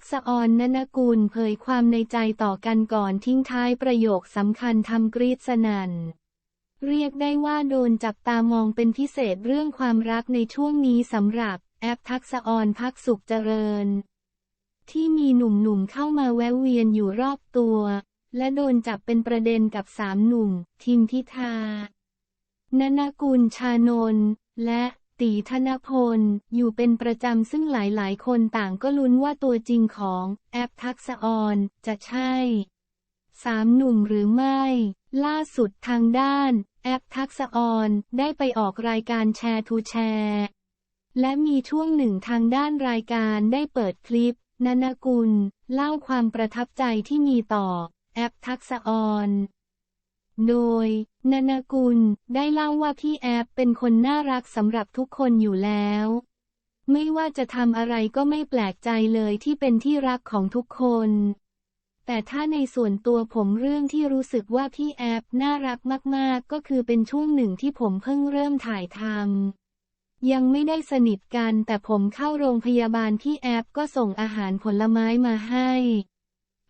กษออนนนกุลเผยความในใจต่อกันก่อนทิ้งท้ายประโยคสำคัญทำกรีดสนัน่น เรียกได้ว่าโดนจับตามองเป็นพิเศษเรื่องความรักในช่วงนี้สำหรับแอปทักษออนพักสุขเจริญ ที่มีหนุ่มๆเข้ามาแวะเวียนอยู่รอบตัว และโดนจับเป็นประเด็นกับสามหนุ่ม ทิมพิธานนกุลชานนและ ตีธนพล อยู่เป็นประจำซึ่งหลายๆ คนต่างก็ลุ้นว่าตัวจริงของแอปทักษออนจะใช่สามหนุ่มหรือไม่ ล่าสุดทางด้าน แอปทักษออนได้ไปออกรายการแชร์ทูแชร์และมีช่วงหนึ่งทางด้านรายการได้เปิดคลิปนนกุล เล่าความประทับใจที่มีต่อ แอปทักษออน โดยนนกุลได้เล่าว่าพี่แอปเป็นคนน่ารักสำหรับทุกคนอยู่แล้ว ไม่ว่าจะทำอะไรก็ไม่แปลกใจเลยที่เป็นที่รักของทุกคน แต่ถ้าในส่วนตัวผมเรื่องที่รู้สึกว่าพี่แอปน่ารักมากๆ ก็คือเป็นช่วงหนึ่งที่ผมเพิ่งเริ่มถ่ายทำยังไม่ได้สนิทกันแต่ผมเข้าโรงพยาบาลพี่แอปก็ส่งอาหารผลไม้มาให้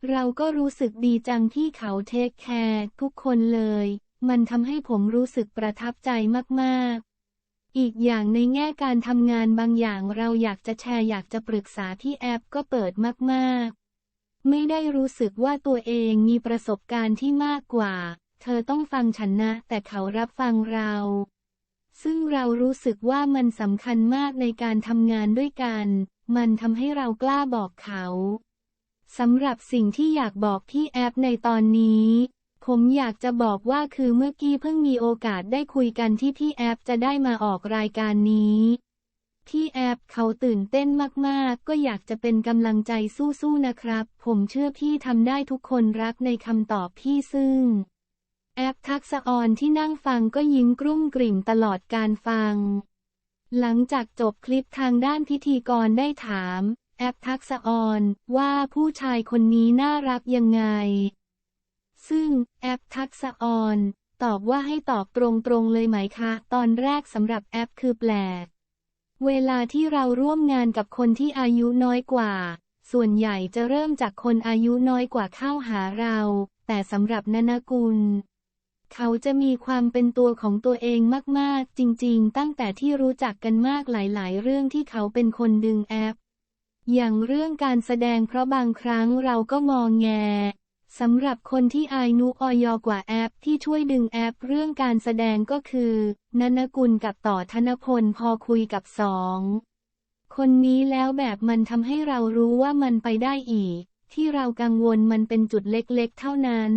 เราก็รู้สึกดีจังที่เขาเทคแคร์ทุกคนเลย มันทำให้ผมรู้สึกประทับใจมากๆ อีกอย่างในแง่การทำงานบางอย่างเราอยากจะแชร์อยากจะปรึกษาพี่แอปก็เปิดมากๆ ไม่ได้รู้สึกว่าตัวเองมีประสบการณ์ที่มากกว่า เธอต้องฟังฉันนะ แต่เขารับฟังเรา ซึ่งเรารู้สึกว่ามันสำคัญมากในการทำงานด้วยกัน มันทำให้เรากล้าบอกเขา สำหรับสิ่งที่อยากบอกพี่แอปในตอนนี้ ผมอยากจะบอกว่าคือเมื่อกี้เพิ่งมีโอกาสได้คุยกันที่พี่แอปจะได้มาออกรายการนี้ พี่แอปเขาตื่นเต้นมากๆ ก็อยากจะเป็นกำลังใจสู้ๆนะครับ ผมเชื่อพี่ทำได้ทุกคนรักในคำตอบพี่ซึ่ง แอปทักษออนที่นั่งฟังก็ยิ้มกรุ่มกริ่มตลอดการฟังหลังจากจบคลิปทางด้านพิธีกรได้ถาม แอปทักษออนว่าผู้ชายคนนี้น่ารักยังไง ซึ่งแอปทักษออนตอบว่าให้ตอบตรงๆเลยไหมคะ ตอนแรกสำหรับแอปคือแปลก เวลาที่เราร่วมงานกับคนที่อายุน้อยกว่า ส่วนใหญ่จะเริ่มจากคนอายุน้อยกว่าเข้าหาเรา แต่สำหรับนานกุล เขาจะมีความเป็นตัวของตัวเองมากๆ จริงๆ ตั้งแต่ที่รู้จักกันมากหลายๆ เรื่องที่เขาเป็นคนดึงแอป อย่างเรื่องการแสดงเพราะบางครั้งเราก็มองแงสำหรับคนที่อายุออยกว่าแอปที่ช่วยดึงแอปเรื่องการแสดงก็คือ นันกุลกับต่อธนพลพอคุยกับสองคนนี้แล้วแบบมันทำให้เรารู้ว่ามันไปได้อีก ที่เรากังวลมันเป็นจุดเล็กๆเท่านั้น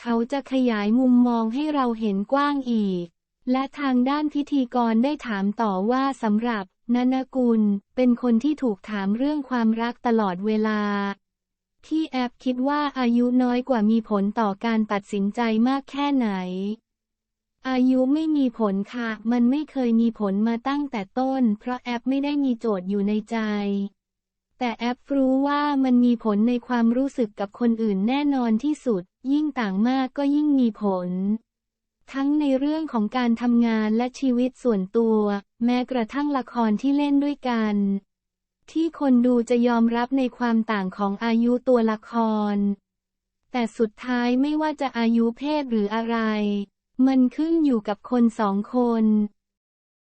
เขาจะขยายมุมมองให้เราเห็นกว้างอีก และทางด้านพิธีกรได้ถามต่อว่าสำหรับนันกุล เป็นคนที่ถูกถามเรื่องความรักตลอดเวลา ที่แอปคิดว่าอายุน้อยกว่ามีผลต่อการตัดสินใจมากแค่ไหน อายุไม่มีผลค่ะ มันไม่เคยมีผลมาตั้งแต่ต้น เพราะแอปไม่ได้มีโจทย์อยู่ในใจ แต่แอปรู้ว่ามันมีผลในความรู้สึกกับคนอื่นแน่นอนที่สุด ยิ่งต่างมากก็ยิ่งมีผล ทั้งในเรื่องของการทำงานและชีวิตส่วนตัว แม้กระทั่งละครที่เล่นด้วยกัน ที่คนดูจะยอมรับในความต่างของอายุตัวละคร แต่สุดท้ายไม่ว่าจะอายุเพศหรืออะไร มันขึ้นอยู่กับคนสองคน